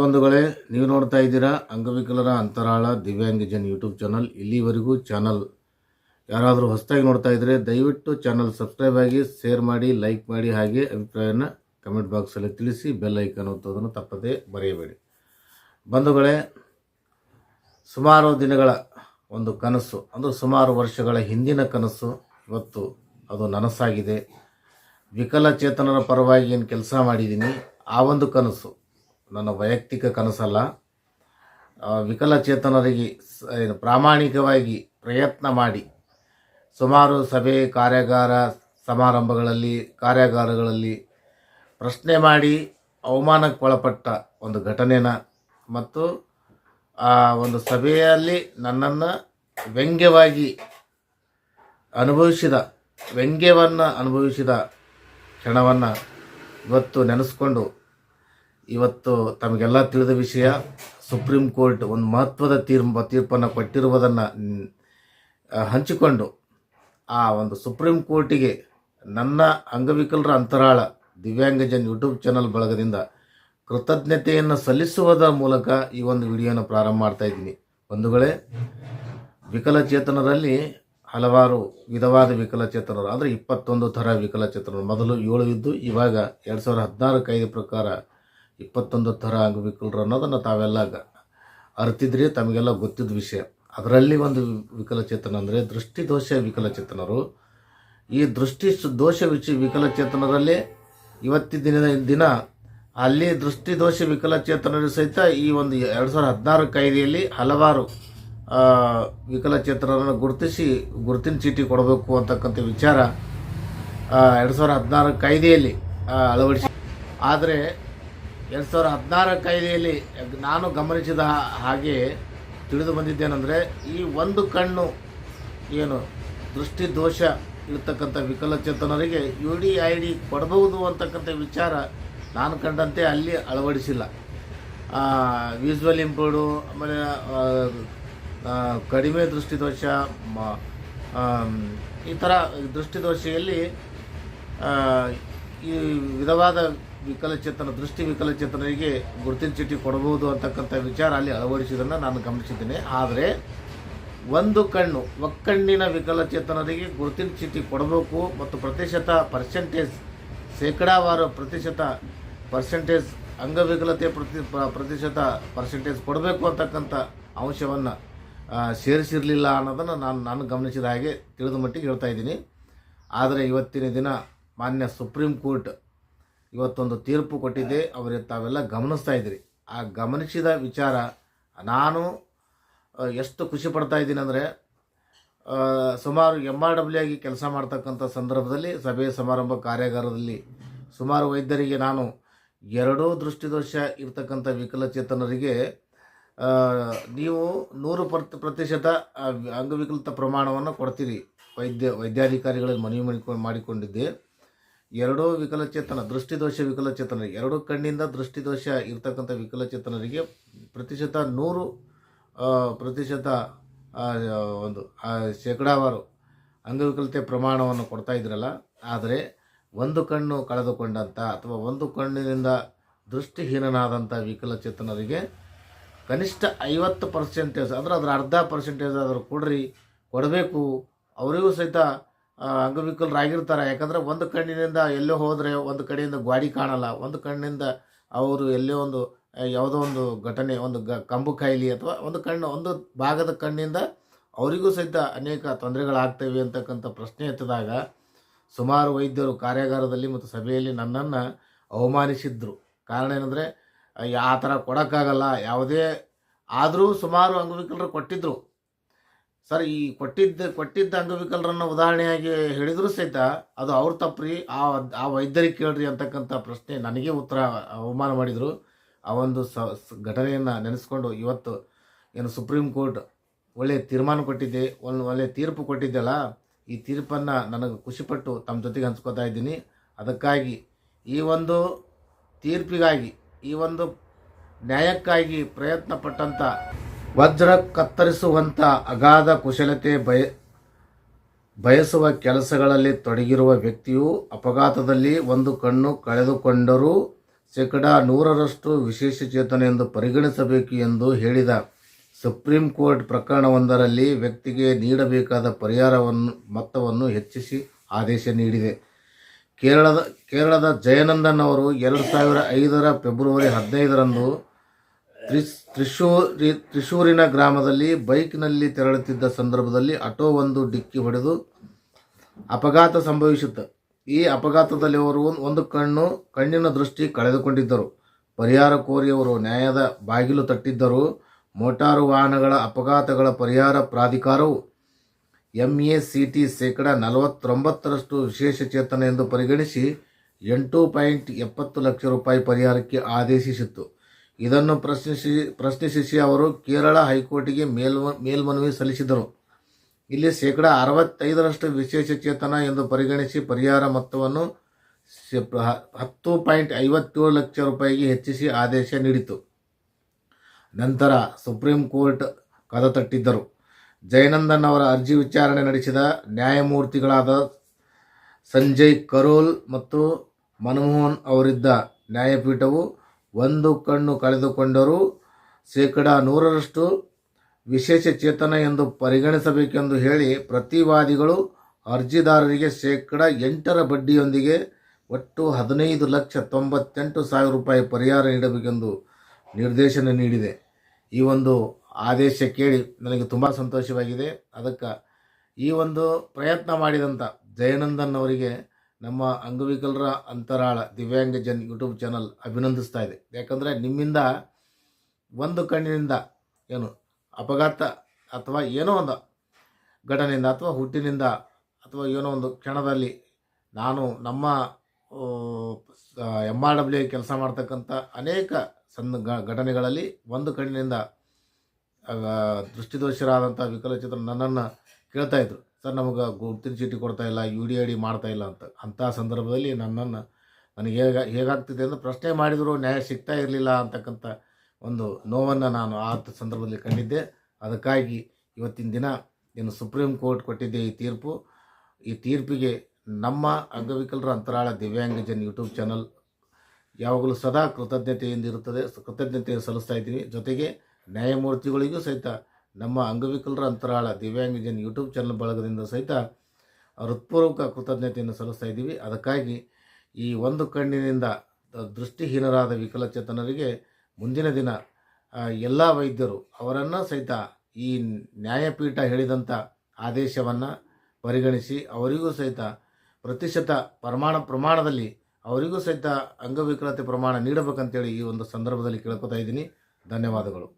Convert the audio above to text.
ಬಂಧುಗಳೇ, ನೀವು ನೋಡ್ತಾ ಇದ್ದೀರಾ ಅಂಗವಿಕಲರ ಅಂತರಾಳ ದಿವ್ಯಾಂಗಜನ್ ಯೂಟ್ಯೂಬ್ ಚಾನಲ್. ಇಲ್ಲಿವರೆಗೂ ಚಾನಲ್ ಯಾರಾದರೂ ಹೊಸದಾಗಿ ನೋಡ್ತಾ ಇದ್ದರೆ ದಯವಿಟ್ಟು ಚಾನಲ್ ಸಬ್ಸ್ಕ್ರೈಬ್ ಆಗಿ, ಶೇರ್ ಮಾಡಿ, ಲೈಕ್ ಮಾಡಿ, ಹಾಗೆ ಅಭಿಪ್ರಾಯನ ಕಮೆಂಟ್ ಬಾಕ್ಸಲ್ಲಿ ತಿಳಿಸಿ, ಬೆಲ್ ಐಕನ್ ಒತ್ತೋದನ್ನು ತಪ್ಪದೇ ಬರೆಯಬೇಡಿ ಬಂಧುಗಳೇ, ಸುಮಾರು ದಿನಗಳ ಒಂದು ಕನಸು, ಅಂದರೆ ಸುಮಾರು ವರ್ಷಗಳ ಹಿಂದಿನ ಕನಸು, ಇವತ್ತು ಅದು ನನಸಾಗಿದೆ. ವಿಕಲಚೇತನರ ಪರವಾಗಿ ಏನು ಕೆಲಸ ಮಾಡಿದ್ದೀನಿ ಆ ಒಂದು ಕನಸು. ನನ್ನ ವೈಯಕ್ತಿಕ ಕನಸಲ್ಲ. ವಿಕಲಚೇತನರಿಗೆ ಪ್ರಾಮಾಣಿಕವಾಗಿ ಪ್ರಯತ್ನ ಮಾಡಿ. ಸುಮಾರು ಸಭೆ, ಕಾರ್ಯಾಗಾರ ಸಮಾರಂಭಗಳಲ್ಲಿ, ಕಾರ್ಯಾಗಾರಗಳಲ್ಲಿ ಪ್ರಶ್ನೆ ಮಾಡಿ ಅವಮಾನಕ್ಕೆ ಒಳಪಟ್ಟ ಒಂದು ಘಟನೆನ ಮತ್ತು ಆ ಒಂದು ಸಭೆಯಲ್ಲಿ ನನ್ನನ್ನು ವ್ಯಂಗ್ಯವಾಗಿ ಅನುಭವಿಸಿದ, ವ್ಯಂಗ್ಯವನ್ನು ಅನುಭವಿಸಿದ ಕ್ಷಣವನ್ನು ಇವತ್ತು ನೆನೆಸ್ಕೊಂಡು ಇವತ್ತು ತಮಗೆಲ್ಲ ತಿಳಿದ ವಿಷಯ ಸುಪ್ರೀಂ ಕೋರ್ಟ್ ಒಂದು ಮಹತ್ವದ ತೀರ್ಪು ತೀರ್ಪನ್ನು ಕೊಟ್ಟಿರುವುದನ್ನು ಹಂಚಿಕೊಂಡು ಆ ಒಂದು ಸುಪ್ರೀಂ ಕೋರ್ಟಿಗೆ ನನ್ನ ಅಂಗವಿಕಲರ ಅಂತರಾಳ ದಿವ್ಯಾಂಗಜನ್ ಯೂಟ್ಯೂಬ್ ಚಾನಲ್ ಬಳಗದಿಂದ ಕೃತಜ್ಞತೆಯನ್ನು ಸಲ್ಲಿಸುವುದರ ಮೂಲಕ ಈ ಒಂದು ವಿಡಿಯೋನ ಪ್ರಾರಂಭ ಮಾಡ್ತಾ ಇದ್ದೀನಿ. ಬಂಧುಗಳೇ, ವಿಕಲಚೇತನರಲ್ಲಿ ಹಲವಾರು ವಿಧವಾದ ವಿಕಲಚೇತನರು, ಅಂದರೆ ಇಪ್ಪತ್ತೊಂದು ಥರ ವಿಕಲಚೇತನರು. ಮೊದಲು ಏಳು ಇದ್ದು, ಇವಾಗ ಎರಡು ಸಾವಿರದ ಹದಿನಾರು ಕಾಯ್ದೆ ಪ್ರಕಾರ ಇಪ್ಪತ್ತೊಂದು ಥರ ಅಂಗವಿಕಲರು ಅನ್ನೋದನ್ನು ತಾವೆಲ್ಲ ಅರ್ತಿದ್ರಿ, ತಮಗೆಲ್ಲ ಗೊತ್ತಿದ್ದ ವಿಷಯ. ಅದರಲ್ಲಿ ಒಂದು ವಿಕಲಚೇತನ ಅಂದರೆ ದೃಷ್ಟಿದೋಷ ವಿಕಲಚೇತನರು. ಈ ದೃಷ್ಟಿ ದೋಷ ವಿಚ ವಿಕಲಚೇತನರಲ್ಲಿ ಇವತ್ತಿನ ದಿನದ ದಿನ ಅಲ್ಲಿ ದೃಷ್ಟಿದೋಷ ವಿಕಲಚೇತನರು ಸಹಿತ ಈ ಒಂದು ಎರಡು ಸಾವಿರದ ಹದಿನಾರು ಕಾಯ್ದೆಯಲ್ಲಿ ಹಲವಾರು ವಿಕಲಚೇತನರನ್ನು ಗುರುತಿಸಿ ಗುರುತಿನ ಚೀಟಿ ಕೊಡಬೇಕು ಅಂತಕ್ಕಂಥ ವಿಚಾರ ಎರಡು ಸಾವಿರದ ಹದಿನಾರು ಕಾಯ್ದೆಯಲ್ಲಿ ಅಳವಡಿಸಿ ಆದರೆ ಎರಡು ಸಾವಿರದ ಹದಿನಾರ ಕಾಯ್ದೆಯಲ್ಲಿ ನಾನು ಗಮನಿಸಿದ ಹಾಗೆ ತಿಳಿದು ಬಂದಿದ್ದೇನೆಂದರೆ, ಈ ಒಂದು ಕಣ್ಣು ಏನು ದೃಷ್ಟಿ ದೋಷ ಇರ್ತಕ್ಕಂಥ ವಿಕಲಚೇತನರಿಗೆ ಯು ಡಿ ಐ ಡಿ ಕೊಡಬಹುದು ಅಂತಕ್ಕಂಥ ವಿಚಾರ ನಾನು ಕಂಡಂತೆ ಅಲ್ಲಿ ಅಳವಡಿಸಿಲ್ಲ. ವಿಜುವಲ್ ಇಂಪ್ರೂವ್ಡು ಆಮೇಲೆ ಕಡಿಮೆ ದೃಷ್ಟಿದೋಷ ಈ ಥರ ದೃಷ್ಟಿದೋಷೆಯಲ್ಲಿ ಈ ವಿಧವಾದ ವಿಕಲಚೇತನ, ದೃಷ್ಟಿ ವಿಕಲಚೇತನರಿಗೆ ಗುರುತಿನ ಚೀಟಿ ಕೊಡಬಹುದು ಅಂತಕ್ಕಂಥ ವಿಚಾರ ಅಲ್ಲಿ ಅಳವಡಿಸಿದ್ದನ್ನು ನಾನು ಗಮನಿಸಿದ್ದೇನೆ. ಆದರೆ ಒಂದು ಕಣ್ಣು, ಒಕ್ಕಣ್ಣಿನ ವಿಕಲಚೇತನರಿಗೆ ಗುರುತಿನ ಚೀಟಿ ಕೊಡಬೇಕು ಮತ್ತು ಪ್ರತಿಶತ ಪರ್ಸೆಂಟೇಜ್ ಶೇಕಡಾವಾರು ಪ್ರತಿಶತ ಪರ್ಸೆಂಟೇಜ್ ಅಂಗವಿಕಲತೆ ಪ್ರತಿ, ಪ್ರತಿಶತ ಪರ್ಸೆಂಟೇಜ್ ಕೊಡಬೇಕು ಅಂತಕ್ಕಂಥ ಅಂಶವನ್ನು ಸೇರಿಸಿರಲಿಲ್ಲ ಅನ್ನೋದನ್ನು ನಾನು ನಾನು ಗಮನಿಸಿದ ಹಾಗೆ ತಿಳಿದ ಮಟ್ಟಿಗೆ ಹೇಳ್ತಾ ಇದ್ದೀನಿ. ಆದರೆ ಇವತ್ತಿನ ದಿನ ಮಾನ್ಯ ಸುಪ್ರೀಂ ಕೋರ್ಟ್ ಇವತ್ತೊಂದು ತೀರ್ಪು ಕೊಟ್ಟಿದ್ದೆ. ಅವರಿಗೆ ತಾವೆಲ್ಲ ಗಮನಿಸ್ತಾ ಇದ್ದೀರಿ. ಆ ಗಮನಿಸಿದ ವಿಚಾರ ನಾನು ಎಷ್ಟು ಖುಷಿ ಪಡ್ತಾ ಇದ್ದೀನಿ ಅಂದರೆ ಸುಮಾರು ಎಂ ಆರ್ ಡಬ್ಲ್ಯೂ ಆಗಿ ಕೆಲಸ ಮಾಡ್ತಕ್ಕಂಥ ಸಂದರ್ಭದಲ್ಲಿ, ಸಭೆ ಸಮಾರಂಭ ಕಾರ್ಯಾಗಾರದಲ್ಲಿ ಸುಮಾರು ವೈದ್ಯರಿಗೆ ನಾನು ಎರಡೂ ದೃಷ್ಟಿದೋಷ ಇರತಕ್ಕಂಥ ವಿಕಲಚೇತನರಿಗೆ ನೀವು ನೂರು ಪ್ರತ್ ಪ್ರತಿಶತ ಅಂಗವಿಕಲತ ಪ್ರಮಾಣವನ್ನು ಕೊಡ್ತೀರಿ. ವೈದ್ಯ, ವೈದ್ಯಾಧಿಕಾರಿಗಳಲ್ಲಿ ಮನವಿ ಮಾಡಿಕೊಂಡು ಮಾಡಿಕೊಂಡಿದ್ದೆ. ಎರಡೂ ವಿಕಲಚೇತನ, ದೃಷ್ಟಿದೋಷ ವಿಕಲಚೇತನರಿಗೆ, ಎರಡೂ ಕಣ್ಣಿಂದ ದೃಷ್ಟಿದೋಷ ಇರ್ತಕ್ಕಂಥ ವಿಕಲಚೇತನರಿಗೆ ಪ್ರತಿಶತ ನೂರು ಪ್ರತಿಶತ ಒಂದು ಶೇಕಡಾವಾರು ಅಂಗವಿಕಲತೆ ಪ್ರಮಾಣವನ್ನು ಕೊಡ್ತಾ ಇದ್ರಲ್ಲ, ಆದರೆ ಒಂದು ಕಣ್ಣು ಕಳೆದುಕೊಂಡಂಥ ಅಥವಾ ಒಂದು ಕಣ್ಣಿನಿಂದ ದೃಷ್ಟಿಹೀನನಾದಂಥ ವಿಕಲಚೇತನರಿಗೆ ಕನಿಷ್ಠ ಐವತ್ತು ಪರ್ಸೆಂಟೇಜ್ ಅಂದರೆ ಅದರ ಅರ್ಧ ಪರ್ಸೆಂಟೇಜ್ ಆದರೂ ಕೊಡ್ರಿ, ಕೊಡಬೇಕು, ಅವರಿಗೂ ಸಹಿತ ಅಂಗವಿಕಲರಾಗಿರ್ತಾರೆ. ಯಾಕಂದರೆ ಒಂದು ಕಣ್ಣಿನಿಂದ ಎಲ್ಲೋ ಹೋದರೆ ಒಂದು ಕಡೆಯಿಂದ ಗ್ವಾಡಿ ಕಾಣಲ್ಲ. ಒಂದು ಕಣ್ಣಿಂದ ಅವರು ಎಲ್ಲೋ ಒಂದು ಯಾವುದೋ ಒಂದು ಘಟನೆ, ಒಂದು ಗ, ಕಂಬು ಕಾಯಿಲೆ ಅಥವಾ ಒಂದು ಕಣ್ಣು, ಒಂದು ಭಾಗದ ಕಣ್ಣಿಂದ ಅವರಿಗೂ ಸಹಿತ ಅನೇಕ ತೊಂದರೆಗಳಾಗ್ತವೆ ಅಂತಕ್ಕಂಥ ಪ್ರಶ್ನೆ ಎತ್ತಿದಾಗ ಸುಮಾರು ವೈದ್ಯರು ಕಾರ್ಯಾಗಾರದಲ್ಲಿ ಮತ್ತು ಸಭೆಯಲ್ಲಿ ನನ್ನನ್ನು ಅವಮಾನಿಸಿದ್ರು. ಕಾರಣ ಏನಂದರೆ, ಆ ಥರ ಕೊಡೋಕ್ಕಾಗಲ್ಲ. ಯಾವುದೇ ಆದರೂ ಸುಮಾರು ಅಂಗವಿಕಲರು ಕೊಟ್ಟಿದ್ದರು ಸರ್, ಈ ಕೊಟ್ಟಿದ್ದ ಕೊಟ್ಟಿದ್ದ ಅಂಗವಿಕಲರನ್ನು ಉದಾಹರಣೆಯಾಗಿ ಹೇಳಿದರೂ ಸಹಿತ ಅದು ಅವ್ರ ತಪ್ಪ್ರಿ, ಆ ಆ ವೈದ್ಯರಿಗೆ ಕೇಳ್ರಿ ಅಂತಕ್ಕಂಥ ಪ್ರಶ್ನೆ ನನಗೆ ಉತ್ತರ, ಅವಮಾನ ಮಾಡಿದರು. ಆ ಒಂದು ಸ ಘಟನೆಯನ್ನು ನೆನೆಸ್ಕೊಂಡು ಇವತ್ತು ಏನು ಸುಪ್ರೀಂ ಕೋರ್ಟ್ ಒಳ್ಳೆಯ ತೀರ್ಮಾನ ಕೊಟ್ಟಿದ್ದೆ ಒಂದು ಒಳ್ಳೆಯ ತೀರ್ಪು ಕೊಟ್ಟಿದ್ದೆಲ್ಲ, ಈ ತೀರ್ಪನ್ನು ನನಗೆ ಖುಷಿಪಟ್ಟು ತಮ್ಮ ಜೊತೆಗೆ ಹಂಚ್ಕೋತಾ ಇದ್ದೀನಿ. ಅದಕ್ಕಾಗಿ ಈ ಒಂದು ತೀರ್ಪಿಗಾಗಿ, ಈ ಒಂದು ನ್ಯಾಯಕ್ಕಾಗಿ ಪ್ರಯತ್ನ ಪಟ್ಟಂಥ ವಜ್ರ ಕತ್ತರಿಸುವಂಥ ಅಗಾಧ ಕುಶಲತೆ ಬಯ, ಬಯಸುವ ಕೆಲಸಗಳಲ್ಲಿ ತೊಡಗಿರುವ ವ್ಯಕ್ತಿಯು ಅಪಘಾತದಲ್ಲಿ ಒಂದು ಕಣ್ಣು ಕಳೆದುಕೊಂಡರೂ ಶೇಕಡ ನೂರರಷ್ಟು ವಿಶೇಷ ಚೇತನ ಎಂದು ಪರಿಗಣಿಸಬೇಕು ಎಂದು ಹೇಳಿದ ಸುಪ್ರೀಂ ಕೋರ್ಟ್ ಪ್ರಕರಣವೊಂದರಲ್ಲಿ ವ್ಯಕ್ತಿಗೆ ನೀಡಬೇಕಾದ ಪರಿಹಾರವನ್ನು, ಮೊತ್ತವನ್ನು ಹೆಚ್ಚಿಸಿ ಆದೇಶ ನೀಡಿದೆ. ಕೇರಳದ ಕೇರಳದ ಜಯನಂದನ್ ಅವರು ಎರಡು ಸಾವಿರ ಐದರ ಫೆಬ್ರವರಿ ಹದಿನೈದರಂದು ತ್ರಿಶೂರಿ, ತ್ರಿಶೂರಿನ ಗ್ರಾಮದಲ್ಲಿ ಬೈಕ್ನಲ್ಲಿ ತೆರಳುತ್ತಿದ್ದ ಸಂದರ್ಭದಲ್ಲಿ ಆಟೋ ಒಂದು ಡಿಕ್ಕಿ ಹೊಡೆದು ಅಪಘಾತ ಸಂಭವಿಸಿತು ಈ ಅಪಘಾತದಲ್ಲಿ ಅವರು ಒಂದು ಕಣ್ಣು, ಕಣ್ಣಿನ ದೃಷ್ಟಿ ಕಳೆದುಕೊಂಡಿದ್ದರು. ಪರಿಹಾರ ಕೋರಿ ಅವರು ನ್ಯಾಯದ ಬಾಗಿಲು ತಟ್ಟಿದ್ದರು. ಮೋಟಾರು ವಾಹನಗಳ ಅಪಘಾತಗಳ ಪರಿಹಾರ ಪ್ರಾಧಿಕಾರವು ಎ ಸಿ ಟಿ ಶೇಕಡ ನಲವತ್ತೊಂಬತ್ತರಷ್ಟು ವಿಶೇಷ ಚೇತನ ಎಂದು ಪರಿಗಣಿಸಿ ಎಂಟು ಪಾಯಿಂಟ್ ಎಪ್ಪತ್ತು ಲಕ್ಷ ರೂಪಾಯಿ ಪರಿಹಾರಕ್ಕೆ ಆದೇಶಿಸಿತ್ತು. ಇದನ್ನು ಪ್ರಶ್ನಿಸಿ ಪ್ರಶ್ನಿಸಿ ಅವರು ಕೇರಳ ಹೈಕೋರ್ಟಿಗೆ ಮೇಲ್ಮ ಮೇಲ್ಮನವಿ ಸಲ್ಲಿಸಿದರು ಇಲ್ಲಿ ಶೇಕಡ ಅರವತ್ತೈದರಷ್ಟು ವಿಶೇಷ ಚೇತನ ಎಂದು ಪರಿಗಣಿಸಿ ಪರಿಹಾರ ಮೊತ್ತವನ್ನು ಹತ್ತು ಪಾಯಿಂಟ್ ಐವತ್ತೇಳು ಲಕ್ಷ ರೂಪಾಯಿಗೆ ಹೆಚ್ಚಿಸಿ ಆದೇಶ ನೀಡಿತು ನಂತರ ಸುಪ್ರೀಂ ಕೋರ್ಟ್ ಕದ ತಟ್ಟಿದ್ದರು. ಜಯನಂದನ್ ಅವರ ಅರ್ಜಿ ವಿಚಾರಣೆ ನಡೆಸಿದ ನ್ಯಾಯಮೂರ್ತಿಗಳಾದ ಸಂಜಯ್ ಕರೋಲ್ ಮತ್ತು ಮನಮೋಹನ್ ಅವರಿದ್ದ ನ್ಯಾಯಪೀಠವು ಒಂದು ಕಣ್ಣು ಕಳೆದುಕೊಂಡರೂ ಶೇಕಡ ನೂರರಷ್ಟು ವಿಶೇಷ ಚೇತನ ಎಂದು ಪರಿಗಣಿಸಬೇಕೆಂದು ಹೇಳಿ ಪ್ರತಿವಾದಿಗಳು ಅರ್ಜಿದಾರರಿಗೆ ಶೇಕಡ ಎಂಟರ ಬಡ್ಡಿಯೊಂದಿಗೆ ಒಟ್ಟು ಹದಿನೈದು ಲಕ್ಷ ತೊಂಬತ್ತೆಂಟು ಸಾವಿರ ರೂಪಾಯಿ ಪರಿಹಾರ ನೀಡಬೇಕೆಂದು ನಿರ್ದೇಶನ ನೀಡಿದೆ. ಈ ಒಂದು ಆದೇಶ ಕೇಳಿ ನನಗೆ ತುಂಬ ಸಂತೋಷವಾಗಿದೆ. ಅದಕ್ಕೆ ಈ ಒಂದು ಪ್ರಯತ್ನ ಮಾಡಿದಂಥ ಜಯನಂದನ್ ಅವರಿಗೆ ನಮ್ಮ ಅಂಗವಿಕಲರ ಅಂತರಾಳ ದಿವ್ಯಾಂಗ ಜನ್ ಯೂಟ್ಯೂಬ್ ಚಾನಲ್ ಅಭಿನಂದಿಸ್ತಾ ಇದೆ. ಯಾಕಂದರೆ ನಿಮ್ಮಿಂದ ಒಂದು ಕಣ್ಣಿನಿಂದ ಏನು ಅಪಘಾತ ಅಥವಾ ಏನೋ ಒಂದು ಘಟನೆಯಿಂದ ಅಥವಾ ಹುಟ್ಟಿನಿಂದ ಅಥವಾ ಏನೋ ಒಂದು ಕ್ಷಣದಲ್ಲಿ ನಾನು ನಮ್ಮ ಎಂ ಆರ್ ಡಬ್ಲ್ಯೂ ಕೆಲಸ ಮಾಡ್ತಕ್ಕಂಥ ಅನೇಕ ಸಂದ ಘಟನೆಗಳಲ್ಲಿ ಒಂದು ಕಣ್ಣಿನಿಂದ ದೃಷ್ಟಿದೋಷರಾದಂಥ ವಿಕಲಚಿತ್ರ ನನ್ನನ್ನು ಕೇಳ್ತಾ ಇದ್ರು. ಸರ್, ನಮಗೆ ಗುರುತಿನ ಚೀಟಿ ಕೊಡ್ತಾ ಇಲ್ಲ ಯು ಡಿ ಐ ಡಿ ಮಾಡ್ತಾ ಇಲ್ಲ ಅಂತ. ಅಂಥ ಸಂದರ್ಭದಲ್ಲಿ ನನ್ನನ್ನು, ನನಗೆ ಹೇಗ, ಹೇಗಾಗ್ತಿದೆ ಅಂತ ಪ್ರಶ್ನೆ ಮಾಡಿದರೂ ನ್ಯಾಯ ಸಿಗ್ತಾ ಇರಲಿಲ್ಲ ಅಂತಕ್ಕಂಥ ಒಂದು ನೋವನ್ನು ನಾನು ಆ ಸಂದರ್ಭದಲ್ಲಿ ಕಂಡಿದ್ದೆ. ಅದಕ್ಕಾಗಿ ಇವತ್ತಿನ ದಿನ ಏನು ಸುಪ್ರೀಂ ಕೋರ್ಟ್ ಕೊಟ್ಟಿದ್ದೆ ಈ ತೀರ್ಪು. ಈ ತೀರ್ಪಿಗೆ ನಮ್ಮ ಅಂಗವಿಕಲರ ಅಂತರಾಳ ದಿವ್ಯಾಂಗ ಜನ್ ಯೂಟ್ಯೂಬ್ ಚಾನಲ್ ಯಾವಾಗಲೂ ಸದಾ ಕೃತಜ್ಞತೆಯಿಂದ ಇರುತ್ತದೆ. ಕೃತಜ್ಞತೆಯನ್ನು ಸಲ್ಲಿಸ್ತಾ ಇದ್ದೀವಿ ಜೊತೆಗೆ ನ್ಯಾಯಮೂರ್ತಿಗಳಿಗೂ ಸಹಿತ ನಮ್ಮ ಅಂಗವಿಕಲರ ಅಂತರಾಳ ದಿವ್ಯಾಂಗಜನ್ ಯೂಟ್ಯೂಬ್ ಚಾನಲ್ ಬಳಗದಿಂದ ಸಹಿತ ಹೃತ್ಪೂರ್ವಕ ಕೃತಜ್ಞತೆಯನ್ನು ಸಲ್ಲಿಸ್ತಾ ಇದ್ದೀವಿ. ಅದಕ್ಕಾಗಿ ಈ ಒಂದು ಕಣ್ಣಿನಿಂದ ದೃಷ್ಟಿಹೀನರಾದ ವಿಕಲಚೇತನರಿಗೆ ಮುಂದಿನ ದಿನ ಎಲ್ಲ ವೈದ್ಯರು ಅವರನ್ನು ಸಹಿತ ಈ ನ್ಯಾಯಪೀಠ ಹೇಳಿದಂಥ ಆದೇಶವನ್ನು ಪರಿಗಣಿಸಿ ಅವರಿಗೂ ಸಹಿತ ಪ್ರತಿಶತ ಪ್ರಮಾಣ, ಪ್ರಮಾಣದಲ್ಲಿ ಅವರಿಗೂ ಸಹಿತ ಅಂಗವಿಕಲತೆ ಪ್ರಮಾಣ ನೀಡಬೇಕಂತೇಳಿ ಈ ಒಂದು ಸಂದರ್ಭದಲ್ಲಿ ಕೇಳ್ಕೊತಾ ಇದ್ದೀನಿ. ಧನ್ಯವಾದಗಳು.